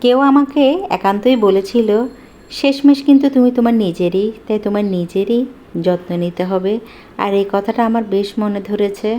কেউ আমাকে একান্তই বলেছিল, শেষমেশ কিন্তু তুমি তোমার নিজেরই, তাই তোমার নিজেরই যত্ন নিতে হবে। আর এই কথাটা আমার বেশ মনে ধরেছে।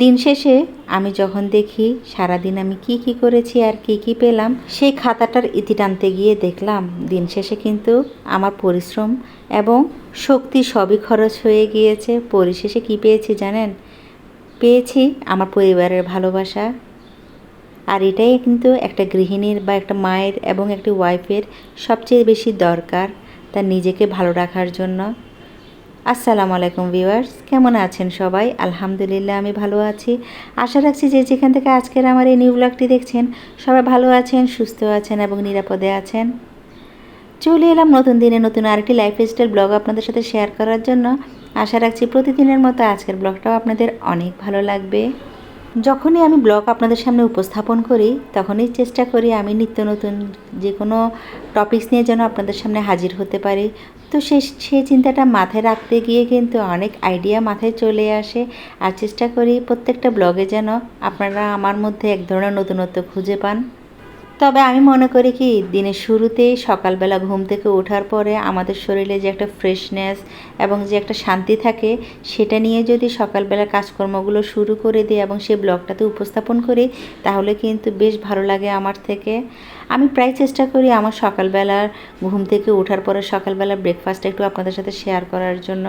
দিন শেষে আমি যখন দেখি সারাদিন আমি কি কি করেছি আর কি কি পেলাম, সেই খাতাটার ইতি টানতে গিয়ে দেখলাম দিন শেষে কিন্তু আমার পরিশ্রম এবং শক্তি সবই খরচ হয়ে গিয়েছে। পরিশেষে কি পেয়েছি জানেন? পেয়েছি আমার পরিবারের ভালোবাসা আর এটাই কিন্তু একটা গৃহিণীর বা একটা মায়ের এবং একটি ওয়াইফের সবচেয়ে বেশি দরকার তার নিজেকে ভালো রাখার জন্য। আসসালামু আলাইকুম ভিউয়ার্স, কেমন আছেন সবাই? আলহামদুলিল্লাহ, আমি ভালো আছি। আশা রাখছি যে যেখান থেকে আজকের আমার এই নিউ ব্লগটি দেখছেন, সবাই ভালো আছেন, সুস্থ আছেন এবং নিরাপদে আছেন। চলে এলাম নতুন দিনে নতুন আরেকটি লাইফস্টাইল ব্লগ আপনাদের সাথে শেয়ার করার জন্য। আশা রাখছি প্রতিদিনের মতো আজকের ব্লগটাও আপনাদের অনেক ভালো লাগবে। যখনই আমি ব্লগ আপনাদের সামনে উপস্থাপন করি, তখনই চেষ্টা করি আমি নিত্য নতুন যে কোনো টপিকস নিয়ে যেন আপনাদের সামনে হাজির হতে পারি। তো সে সে চিন্তাটা মাথায় রাখতে গিয়ে কিন্তু অনেক আইডিয়া মাথায় চলে আসে। আর চেষ্টা করি প্রত্যেকটা ব্লগে যেন আপনারা আমার মধ্যে এক ধরনের নতুনত্ব খুঁজে পান। তবে আমি মনে করি কি, দিনের শুরুতেই সকালবেলা ঘুম থেকে ওঠার পরে আমাদের শরীরে যে একটা ফ্রেশনেস এবং যে একটা শান্তি থাকে, সেটা নিয়ে যদি সকালবেলা কাজকর্মগুলো শুরু করে দিই এবং সেই ব্লগটাতে উপস্থাপন করি, তাহলে কিন্তু বেশ ভালো লাগে আমার থেকে। আমি প্রায় চেষ্টা করি আমার সকালবেলার ঘুম থেকে ওঠার পরে সকালবেলা ব্রেকফাস্টটা একটু আপনাদের সাথে শেয়ার করার জন্য।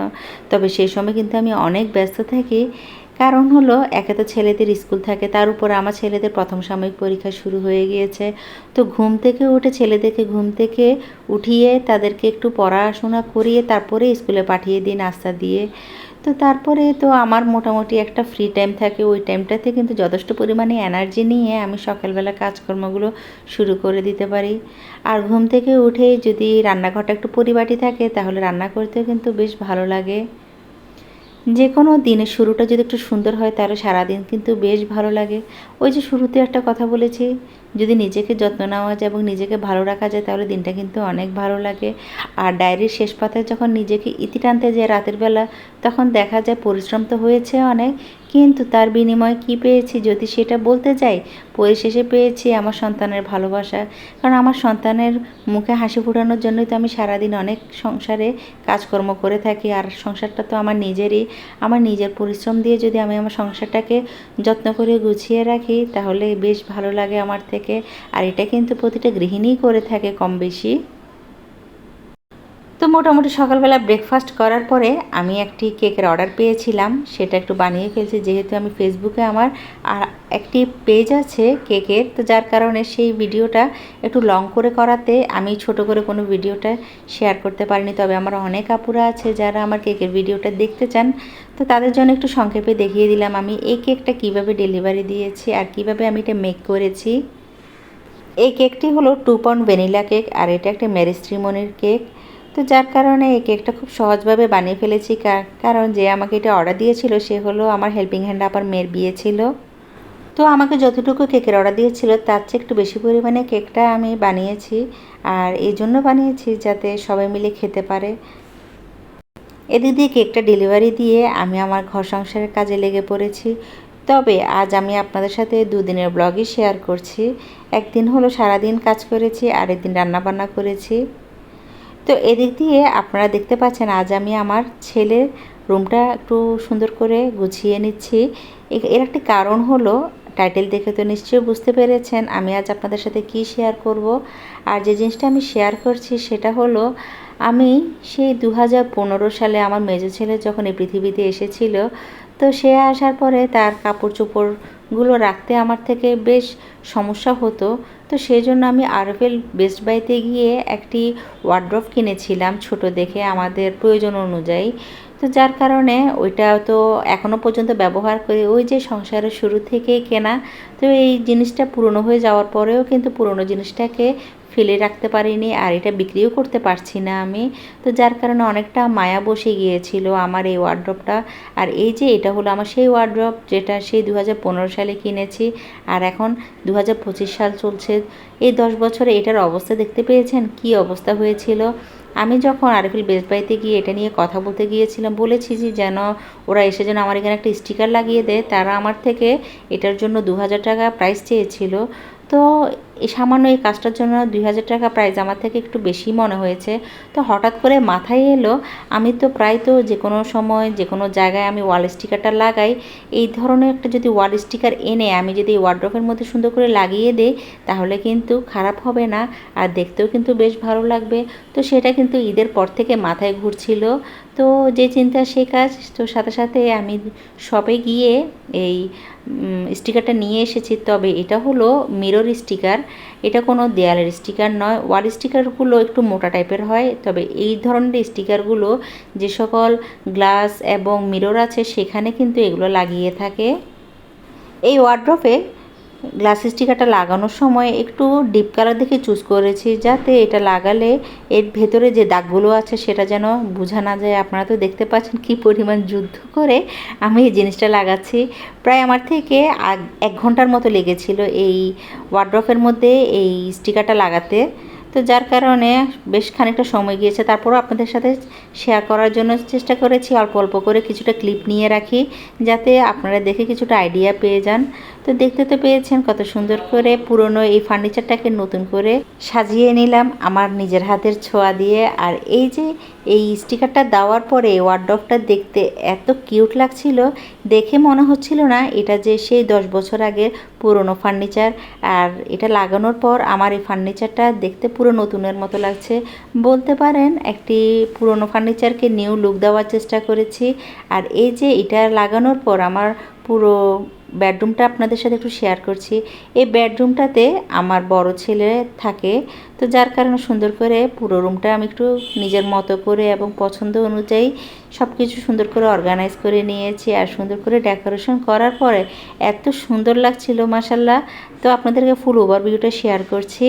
তবে সেই সময় কিন্তু আমি অনেক ব্যস্ত থাকি কারণ হলো, একে তো ছেলেদের স্কুল থাকে, তার উপর আমার ছেলেদের প্রথম সাময়িক পরীক্ষা শুরু হয়ে গিয়েছে। তো ঘুম থেকে উঠে ছেলেদেরকে ঘুম থেকে উঠিয়ে তাদেরকে একটু পড়াশোনা করিয়ে তারপরে স্কুলে পাঠিয়ে দিই নাস্তা দিয়ে। তো তারপরে তো আমার মোটামুটি একটা ফ্রি টাইম থাকে, ওই টাইমটাতে কিন্তু যথেষ্ট পরিমাণে এনার্জি নিয়ে আমি সকালবেলা কাজকর্মগুলো শুরু করে দিতে পারি। আর ঘুম থেকে উঠে যদি রান্নাঘরটা একটু পরিপাটি থাকে, তাহলে রান্না করতেও কিন্তু বেশ ভালো লাগে। যে কোনো দিনের শুরুটা যদি একটু সুন্দর হয়, তাহলে সারাদিন কিন্তু বেশ ভালো লাগে। ওই যে শুরুতে একটা কথা বলেছি, যদি নিজেকে যত্ন নেওয়া যায় এবং নিজেকে ভালো রাখা যায়, তাহলে দিনটা কিন্তু অনেক ভালো লাগে। আর ডায়েরির শেষ পাতায় যখন নিজেকে ইতি টানতে যায় রাতের বেলা, তখন দেখা যায় পরিশ্রম তো হয়েছে অনেক কিন্তু তার বিনিময়ে কি পেয়েছি যদি সেটা বলতে যাই, পরিশেষে পেয়েছি আমার সন্তানের ভালোবাসা। কারণ আমার সন্তানের মুখে হাসি ফোটানোর জন্যই তো আমি সারাদিন অনেক সংসারে কাজকর্ম করে থাকি। আর সংসারটা তো আমার নিজেরই। আমার নিজের পরিশ্রম দিয়ে যদি আমি আমার সংসারটাকে যত্ন করে গুছিয়ে রাখি, তাহলে বেশ ভালো লাগে আমার থেকে। আর এটা কিন্তু প্রতিটা গৃহিণীই করে থাকে কম বেশি। তো মোটামুটি সকালবেলা ব্রেকফাস্ট করার পরে আমি একটি কেকের অর্ডার পেয়েছিলাম। সেটা একটু বানিয়ে ফেলছি, যেহেতু আমি ফেসবুকে আমার আর একটি পেজ আছে কেকের, তো যার কারণে সেই ভিডিওটা একটু লং করে করাতে আমি ছোট করে কোনো ভিডিওটা শেয়ার করতে পারিনি। তবে আমার অনেক আপুরা আছে যারা আমার কেকের ভিডিওটা দেখতে চান, তো তাদের জন্য একটু সংক্ষেপে দেখিয়ে দিলাম আমি এই কেকটা কীভাবে ডেলিভারি দিয়েছি আর কীভাবে আমি এটা মেক করেছি। এই কেকটি হলো টু পাউন্ড ভ্যানিলা কেক আর এটা একটা ম্যারিস্ট্রিমনির কেক তো যার কারণে এই কেকটা খুব সহজভাবে বানিয়ে ফেলেছি কারণ যে আমাকে এটা অর্ডার দিয়েছিল সে হলো আমার হেল্পিং হ্যান্ড আপার মেয়ের বিয়ে ছিল। তো আমাকে যতটুকু কেকের অর্ডার দিয়েছিল তার চেয়ে একটু বেশি পরিমাণে কেকটা আমি বানিয়েছি আর এই জন্য বানিয়েছি যাতে সবাই মিলে খেতে পারে। এদিক দিয়ে কেকটা ডেলিভারি দিয়ে আমি আমার ঘর সংসারের কাজে লেগে পড়েছি। তবে আজ আমি আপনাদের সাথে দুদিনের ব্লগই শেয়ার করছি। একদিন হলো সারাদিন কাজ করেছি আর একদিন রান্নাবান্না করেছি। তো এদিক দিয়ে আপনারা দেখতে পাচ্ছেন আজ আমি আমার ছেলের রুমটা একটু সুন্দর করে গুছিয়ে নিচ্ছি। এর একটি কারণ হলো টাইটেল দেখে তো নিশ্চয়ই বুঝতে পেরেছেন আমি আজ আপনাদের সাথে কি শেয়ার করব। আর যে জিনিসটা আমি শেয়ার করছি সেটা হলো, আমি সেই দু হাজার পনেরো সালে আমার মেজো ছেলে যখন এই পৃথিবীতে এসেছিল তো সে আসার পরে তার কাপড় চোপড়গুলো রাখতে আমার থেকে বেশ সমস্যা হতো। তো সেই জন্য আমি আরফেল বেস্ট বাইতে গিয়ে একটি ওয়ার্ড্রফ কিনেছিলাম ছোট দেখে আমাদের প্রয়োজন অনুযায়ী। তো যার কারণে ওইটা তো এখনও পর্যন্ত ব্যবহার করি ওই যে সংসারের শুরু থেকেই কেনা, তো এই জিনিসটা পুরনো হয়ে যাওয়ার পরেও কিন্তু পুরনো জিনিসটাকে ফেলে রাখতে পারিনি আর এটা বিক্রিও করতে পারছি না আমি। তো যার কারণে অনেকটা মায়া বসে গিয়েছিল আমার এই ওয়ার্ড্রপটা আর এই যে এটা হলো আমার সেই ওয়ার্ড্রপ যেটা সেই দু হাজার পনেরো সালে কিনেছি আর এখন দু হাজার পঁচিশ সাল চলছে। এই দশ বছরে এটার অবস্থা দেখতে পেয়েছেন? কি অবস্থা হয়েছিল? আমি যখন আরফিল বেস্ট বাইতে গিয়ে এটা নিয়ে কথা বলতে গিয়েছিলাম, বলেছি যে যেন ওরা এসে যেন আমার এখানে একটা স্টিকার লাগিয়ে দেয়। তারা আমার থেকে এটার জন্য দু হাজার টাকা প্রাইস চেয়েছিল। তো এই সামান্য এই কাজটার জন্য দুই হাজার টাকা প্রাইস আমার থেকে একটু বেশি মনে হয়েছে। তো হঠাৎ করে মাথায় এলো, আমি তো প্রায় তো যে কোনো সময়, যে কোনো জায়গায় আমি ওয়াল স্টিকারটা লাগাই। এই ধরনের একটা যদি ওয়াল স্টিকার এনে আমি যদি ওয়ার্ড্রপের মধ্যে সুন্দর করে লাগিয়ে দিই, তাহলে কিন্তু খারাপ হবে না, আর দেখতেও কিন্তু বেশ ভালো লাগবে। তো সেটা কিন্তু ঈদের পর থেকে মাথায় ঘুরছিল। তো যে চিন্তা, সে কাজ। তো সাথে সাথে আমি শপে গিয়ে এই স্টিকারটা নিয়ে এসেছি। তবে এটা হলো মিরর স্টিকার এটা কোনো দেয়ালের স্টিকার নয়। ওয়াল স্টিকারগুলো একটু মোটা টাইপের হয়, তবে এই ধরনের স্টিকারগুলো যে সকল গ্লাস এবং মিরর আছে, সেখানে কিন্তু এগুলো লাগিয়ে থাকে। এই ওয়ার্ড্রপে গ্লাস স্টিকারটা লাগানোর সময় একটু ডিপ কালার দেখে চুজ করেছি, যাতে এটা লাগালে এর ভেতরে যে দাগগুলো আছে সেটা যেন বোঝা না যায়। আপনারা তো দেখতে পাচ্ছেন কি পরিমাণ যুদ্ধ করে আমি এই জিনিসটা লাগাচ্ছি। প্রায় আমার থেকে এক ঘণ্টার মতো লেগেছিল এই ওয়ার্ড্রফের মধ্যে এই স্টিকারটা লাগাতে। তো যার কারণে বেশ খানিকটা সময় গিয়েছে। তারপরও আপনাদের সাথে শেয়ার করার জন্য চেষ্টা করেছি। অল্প অল্প করে কিছুটা ক্লিপ নিয়ে রাখি, যাতে আপনারা দেখে কিছুটা আইডিয়া পেয়ে যান। তো দেখতে তো পেয়েছেন কত সুন্দর করে পুরনো এই ফার্নিচারটাকে নতুন করে সাজিয়ে নিলাম আমার নিজের হাতের ছোঁয়া দিয়ে। আর এই যে এই স্টিকারটা দেওয়ার পরে ওয়ার্ডফটা দেখতে এত কিউট লাগছিল, দেখে মনে হচ্ছিল না এটা যে সেই দশ বছর আগের পুরনো ফার্নিচার আর এটা লাগানোর পর আমার এই ফার্নিচারটা দেখতে পুরো নতুনের মতো লাগছে। বলতে পারেন একটি পুরনো ফার্নিচারকে নিউ লুক দেওয়ার চেষ্টা করেছি। আর এই যে এটা লাগানোর পর আমার পুরো বেডরুমটা আপনাদের সাথে একটু শেয়ার করছি। এই বেডরুমটাতে আমার বড় ছেলে থাকে, তো যার কারণে সুন্দর করে পুরো রুমটা আমি একটু নিজের মতো করে এবং পছন্দ অনুযায়ী সব কিছু সুন্দর করে অর্গানাইজ করে নিয়েছি আর সুন্দর করে ডেকোরেশন করার পরে এত সুন্দর লাগছিল মাসাল্লাহ তো আপনাদেরকে ফুল ওভারভিউটা শেয়ার করছি।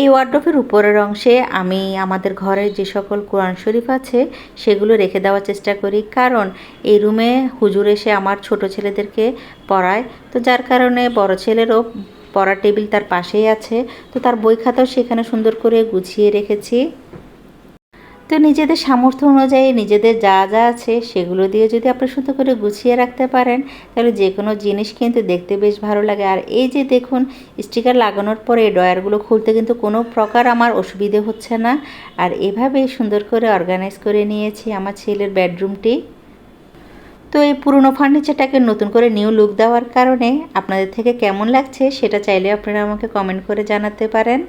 এই ওয়ার্ড্রফের উপরের অংশে আমি আমাদের ঘরের যে সকল কোরআন শরীফ আছে, সেগুলো রেখে দেওয়ার চেষ্টা করি। কারণ এই রুমে হুজুর এসে আমার ছোট ছেলেদেরকে পড়ায়। তো যার কারণে বড় ছেলেরও পড়ার টেবিল তার পাশেই আছে। তো তার বই খাতাও সেখানে সুন্দর করে গুছিয়ে রেখেছি। তো নিজেদের সামর্থ্য অনুযায়ী নিজেদের যা যা আছে সেগুলো দিয়ে যদি আপনি সুন্দর করে গুছিয়ে রাখতে পারেন, তাহলে যে কোনো জিনিস কিন্তু দেখতে বেশ ভালো লাগে। আর এই যে দেখুন, স্টিকার লাগানোর পরে ডয়ারগুলো খুলতে কিন্তু কোনো প্রকার আমার অসুবিধে হচ্ছে না। আর এভাবেই সুন্দর করে অর্গানাইজ করে নিয়েছি আমার ছেলের বেডরুমটি। তো এই পুরনো ফার্নিচারটাকে নতুন করে নিউ লুক দেওয়ার কারণে আপনাদের থেকে কেমন লাগছে সেটা চাইলে আপনারা আমাকে কমেন্ট করে জানাতে পারেন।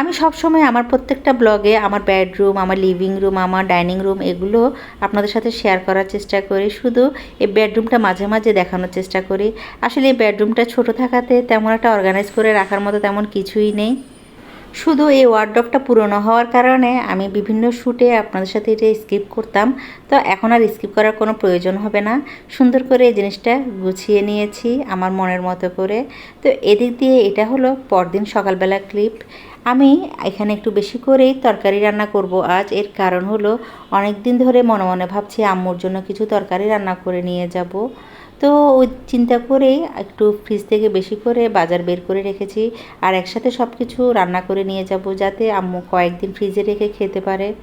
আমি সবসময় আমার প্রত্যেকটা ব্লগে আমার বেডরুম, আমার লিভিং রুম আমার ডাইনিং রুম এগুলো আপনাদের সাথে শেয়ার করার চেষ্টা করি। শুধু এই বেডরুমটা মাঝে মাঝে দেখানোর চেষ্টা করি। আসলে এই বেডরুমটা ছোট থাকাতে তেমন একটা অর্গানাইজ করে রাখার মতো তেমন কিছুই নেই। শুধু এই ওয়ার্ড্রপটা পুরনো হওয়ার কারণে আমি বিভিন্ন শ্যুটে আপনাদের সাথে এটা স্কিপ করতাম। তো এখন আর স্কিপ করার কোনো প্রয়োজন হবে না। সুন্দর করে এই জিনিসটা গুছিয়ে নিয়েছি আমার মনের মতো করে। তো এদিক দিয়ে এটা হলো পরদিন সকালবেলা ক্লিপ আমি এখানে একটু বেশি করেই তরকারি রান্না করব আজ। এর কারণ হলো অনেক দিন ধরে মনে মনে ভাবছি আম্মুর জন্য কিছু তরকারি রান্না করে নিয়ে যাব। তো ওই চিন্তা করেই একটু ফ্রিজ থেকে বেশি করে বাজার বের করে রেখেছি আর একসাথে সব কিছু রান্না করে নিয়ে যাব যাতে আম্মু কয়েকদিন ফ্রিজে রেখে খেতে পারে।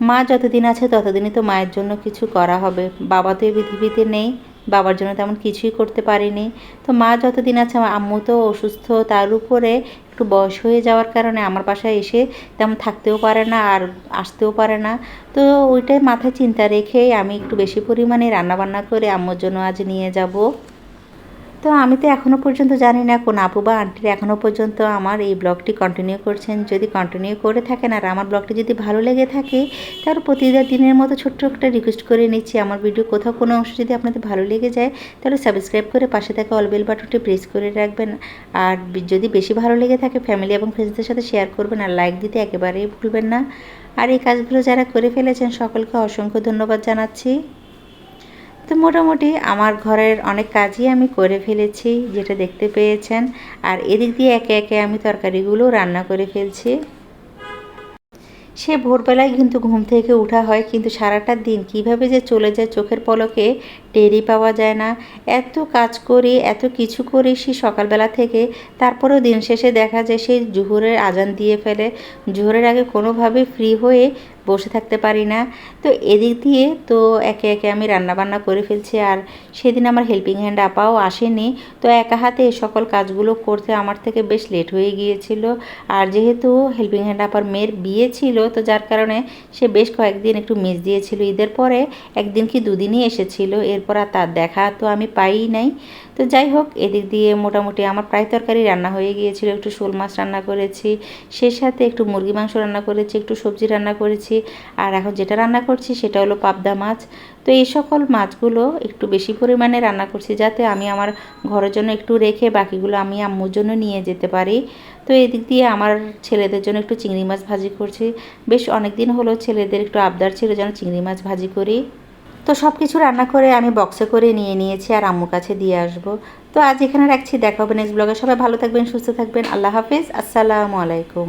মা যতদিন আছে ততদিনই তো মায়ের জন্য কিছু করা হবে। বাবা তো এই পৃথিবীতে নেই। বাবার জন্য তেমন কিছুই করতে পারিনি। তো মা যতদিন আছে, আমার আম্মু তো অসুস্থ, তার উপরে একটু বয়স হয়ে যাওয়ার কারণে আমার বাসায় এসে তেমন থাকতেও পারে না আর আসতেও পারে না। তো ওইটাই মাথায় চিন্তা রেখে আমি একটু বেশি পরিমাণে রান্নাবান্না করে আম্মুর জন্য আজ নিয়ে যাব। তো আমি তো এখনও পর্যন্ত জানি না কোন আপু বা আন্টির এখনও পর্যন্ত আমার এই ব্লগটি কন্টিনিউ করছেন। যদি কন্টিনিউ করে থাকেন আর আমার ব্লগটি যদি ভালো লেগে থাকে, তাহলে প্রতিদিন দিনের মতো ছোট্ট একটা রিকোয়েস্ট করে নিচ্ছি। আমার ভিডিও কোথাও কোনো অংশ যদি আপনাদের ভালো লেগে যায়, তাহলে সাবস্ক্রাইব করে পাশে থাকা অল বেল বাটনটি প্রেস করে রাখবেন। আর যদি বেশি ভালো লেগে থাকে ফ্যামিলি এবং ফ্রেন্ডসদের সাথে শেয়ার করবেন আর লাইক দিতে একেবারেই ভুলবেন না। আর এই কাজগুলো যারা করে ফেলেছেন, সকলকে অসংখ্য ধন্যবাদ জানাচ্ছি। তো মোটামুটি আমার ঘরের অনেক কাজই আমি করে ফেলেছি, যেটা দেখতে পেয়েছেন। আর এদিক দিয়ে একে একে আমি তরকারিগুলো রান্না করে ফেলছি। সে ভোরবেলায় কিন্তু ঘুম থেকে ওঠা হয়, কিন্তু সারাটা দিন কীভাবে যে চলে যায় চোখের পলকে টেরই পাওয়া যায় না। এত কাজ করি, এত কিছু করি সে সকালবেলা থেকে, তারপরেও দিন শেষে দেখা যায় সেই জুহুরের আজান দিয়ে ফেলে। জুহুরের আগে কোনোভাবে ফ্রি হয়ে বসে থাকতে পারি না। তো এদিক দিয়ে তো একে একে আমি রান্না বান্না করে ফেলছি আর সেদিন আমার হেল্পিং হ্যান্ড আপাও আসেনি। তো একা হাতে সকল কাজগুলো করতে আমার থেকে বেশ লেট হয়ে গিয়েছিল। আর যেহেতু হেল্পিং হ্যান্ড আপার মেয়ের বিয়ে ছিল, তো যার কারণে সে বেশ কয়েকদিন একটু মিস দিয়েছিল। ঈদের পরে একদিন কি দুদিনই এসেছিল, এরপর আর তার দেখা তো আমি পাই নাই। তো যাই হোক, এদিক দিয়ে মোটামুটি আমার প্রায় তরকারি রান্না হয়ে গিয়েছিল। একটু শোল মাছ রান্না করেছি, সে সাথে একটু মুরগি মাংস রান্না করেছি, একটু সবজি রান্না করেছি, আর এখন যেটা রান্না করছি সেটা হলো পাবদা মাছ। তো এই সকল মাছগুলো একটু বেশি পরিমাণে রান্না করছি যাতে আমি আমার ঘরের জন্য একটু রেখে বাকিগুলো আমি আম্মুর জন্য নিয়ে যেতে পারি। তো এদিক দিয়ে আমার ছেলেদের জন্য একটু চিংড়ি মাছ ভাজি করছি। বেশ অনেক দিন হলো ছেলেদের একটু আবদার ছিল যেন চিংড়ি মাছ ভাজি করি। তো সব কিছু রান্না করে আমি বক্সে করে নিয়ে নিয়েছি আর আম্মুর কাছে দিয়ে আসব। তো আজ এখানে রাখছি, দেখা হবে নেক্সট ব্লগে সবাই ভালো থাকবেন, সুস্থ থাকবেন। আল্লাহ হাফিজ, আসসালামু আলাইকুম।